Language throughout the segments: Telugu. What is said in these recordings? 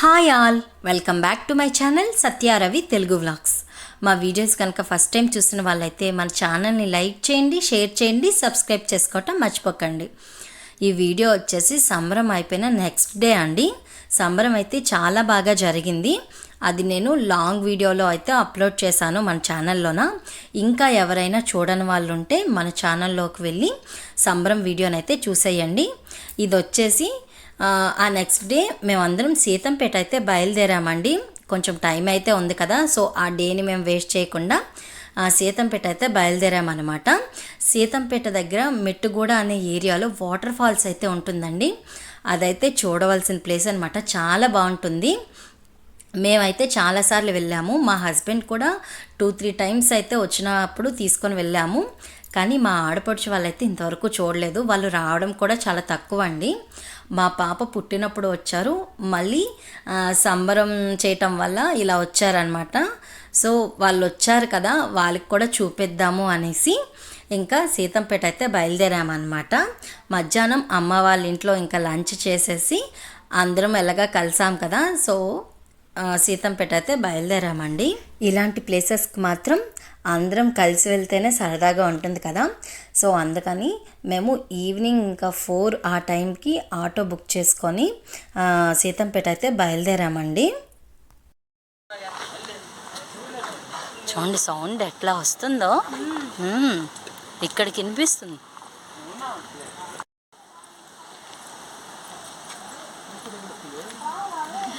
Hi all welcome back to my channel Satyaravi Telugu vlogs మా వీడియోస్ కనుక ఫస్ట్ టైం చూసిన వాళ్ళైతే మన ఛానల్ని లైక్ చేయండి షేర్ చేయండి సబ్స్క్రైబ్ చేసుకోవటం మర్చిపోకండి. ఈ వీడియో వచ్చేసి సంబరం అయిపోయిన నెక్స్ట్ డే అండి. సంబరం అయితే చాలా బాగా జరిగింది. అది నేను లాంగ్ వీడియోలో అయితే అప్లోడ్ చేశాను మన ఛానల్లోన ఇంకా ఎవరైనా చూడని వాళ్ళు ఉంటే మన ఛానల్లోకి వెళ్ళి సంబరం వీడియోనైతే చూసేయండి. ఇది వచ్చేసి ఆ, నెక్స్ట్ డే మేమందరం సీతంపేట అయితే బయలుదేరామండి. కొంచెం టైం అయితే ఉంది కదా సో ఆ డేని మేము వేస్ట్ చేయకుండా సీతంపేట అయితే బయలుదేరామన్నమాట. సీతంపేట దగ్గర మెట్టుగూడ అనే ఏరియాలో వాటర్ ఫాల్స్ అయితే ఉంటుందండి. అదైతే చూడవలసిన ప్లేస్ అనమాట చాలా బాగుంటుంది. మేమైతే చాలాసార్లు వెళ్ళాము. మా హస్బెండ్ కూడా టూ త్రీ టైమ్స్ అయితే వచ్చినప్పుడు తీసుకొని వెళ్ళాము. కానీ మా ఆడపడుచు వాళ్ళైతే ఇంతవరకు చూడలేదు. వాళ్ళు రావడం కూడా చాలా తక్కువ అండి మా పాప పుట్టినప్పుడు వచ్చారు. మళ్ళీ సంబరం చేయటం వల్ల ఇలా వచ్చారనమాట సో వాళ్ళు వచ్చారు కదా వాళ్ళకి కూడా చూపిద్దాము అనేసి ఇంకా సీతంపేట అయితే బయలుదేరామన్నమాట. మధ్యాహ్నం అమ్మ వాళ్ళ ఇంట్లో ఇంకా లంచ్ చేసేసి అందరం ఎలాగా కలిసాం కదా. సో సీతంపేట అయితే బయలుదేరామండి. ఇలాంటి ప్లేసెస్కి మాత్రం అందరం కలిసి వెళ్తేనే సరదాగా ఉంటుంది కదా. సో అందుకని మేము ఈవినింగ్ ఇంకా ఫోర్ ఆ టైంకి ఆటో బుక్ చేసుకొని సీతంపేట అయితే బయలుదేరామండి. చూడండి సౌండ్ ఎట్లా వస్తుందో. ఇక్కడ ఇక్కడికి వినిపిస్తుంది.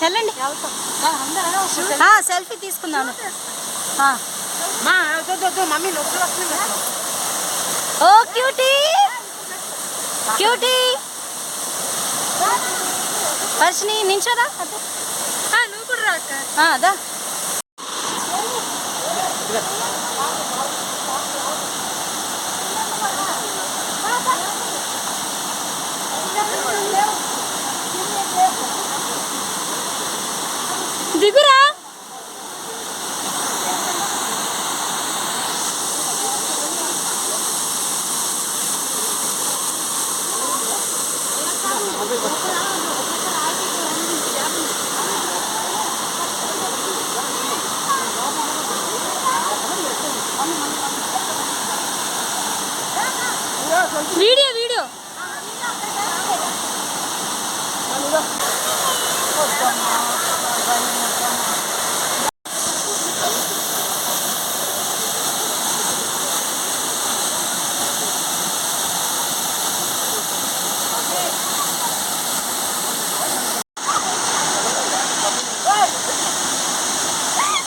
వెళ్ళండి. సెల్ఫీ తీసుకున్నాను ఓ క్యూటీ. క్యూటీ. వర్షిని నించోదా నువ్వు కూడా ఆ, అదా దిగురా video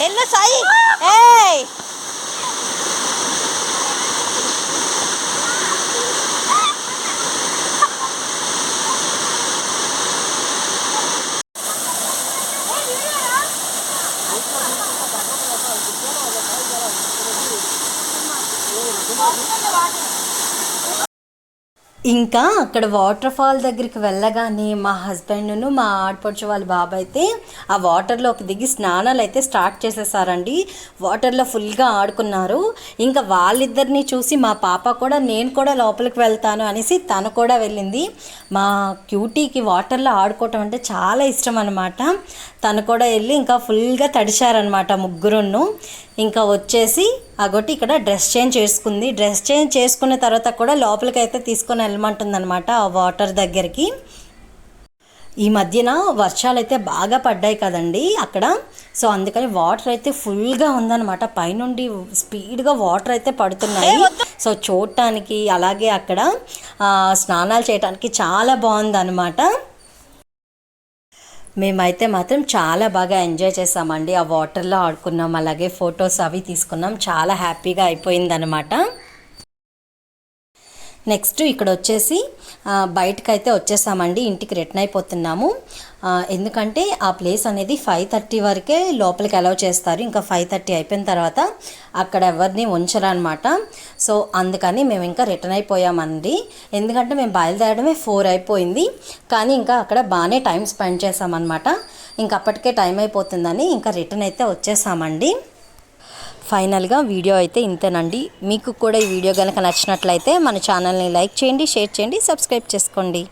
Ê, nó xoáy Ê. Hãy subscribe cho kênh Ghiền Mì Gõ Để không bỏ lỡ những video hấp dẫn ఇంకా అక్కడ వాటర్ ఫాల్ దగ్గరికి వెళ్ళగానే మా హస్బెండ్ను మా ఆడపడుచు వాళ్ళ బాబు అయితే ఆ వాటర్లోకి దిగి స్నానాలు అయితే స్టార్ట్ చేసేసారండి. వాటర్లో ఫుల్గా ఆడుకున్నారు. ఇంకా వాళ్ళిద్దరిని చూసి మా పాప కూడా నేను కూడా లోపలికి వెళ్తాను అనేసి తను కూడా వెళ్ళింది. మా క్యూటీకి వాటర్లో ఆడుకోవటం అంటే చాలా ఇష్టం అనమాట తను కూడా వెళ్ళి ఇంకా ఫుల్గా తడిచారనమాట ముగ్గురును. ఇంకా వచ్చేసి అగొట్టి ఇక్కడ డ్రెస్ చేంజ్ చేసుకుంది. డ్రెస్ చేంజ్ చేసుకున్న తర్వాత కూడా లోపలికి అయితే తీసుకొని వెళ్ళమంటుందన్నమాట ఆ వాటర్ దగ్గరికి. ఈ మధ్యన వర్షాలు అయితే బాగా పడ్డాయి కదండి అక్కడ. సో అందుకని వాటర్ అయితే ఫుల్గా ఉందన్నమాట. పైనుండి స్పీడ్గా వాటర్ అయితే పడుతున్నాయి. సో చూడటానికి అలాగే అక్కడ స్నానాలు చేయడానికి చాలా బాగుందన్నమాట. మేమైతే మాత్రం చాలా బాగా ఎంజాయ్ చేసామండి. ఆ వాటర్లో ఆడుకున్నాం అలాగే ఫొటోస్ అవి తీసుకున్నాం. చాలా హ్యాపీగా అయిపోయిందనమాట నెక్స్ట్ ఇక్కడ వచ్చేసి బయటకైతే వచ్చేసామండి. ఇంటికి రిటర్న్ అయిపోతున్నాము. ఎందుకంటే ఆ ప్లేస్ అనేది ఫైవ్ థర్టీ వరకే లోపలికి అలౌ చేస్తారు. ఇంకా ఫైవ్ థర్టీ అయిపోయిన తర్వాత అక్కడ ఎవరిని ఉంచరనమాట సో అందుకని మేము ఇంకా రిటర్న్ అయిపోయామండి. ఎందుకంటే మేము బయలుదేరడమే ఫోర్ అయిపోయింది. కానీ ఇంకా అక్కడ బాగానే టైం స్పెండ్ చేసామన్నమాట ఇంకా అప్పటికే టైం అయిపోతుందని ఇంకా రిటర్న్ అయితే వచ్చేసామండి. ఫైనల్గా వీడియో అయితే ఇంతేనండి. మీకు కూడా ఈ వీడియో కనుక నచ్చినట్లయితే మన ఛానల్ని లైక్ చేయండి షేర్ చేయండి సబ్స్క్రైబ్ చేసుకోండి.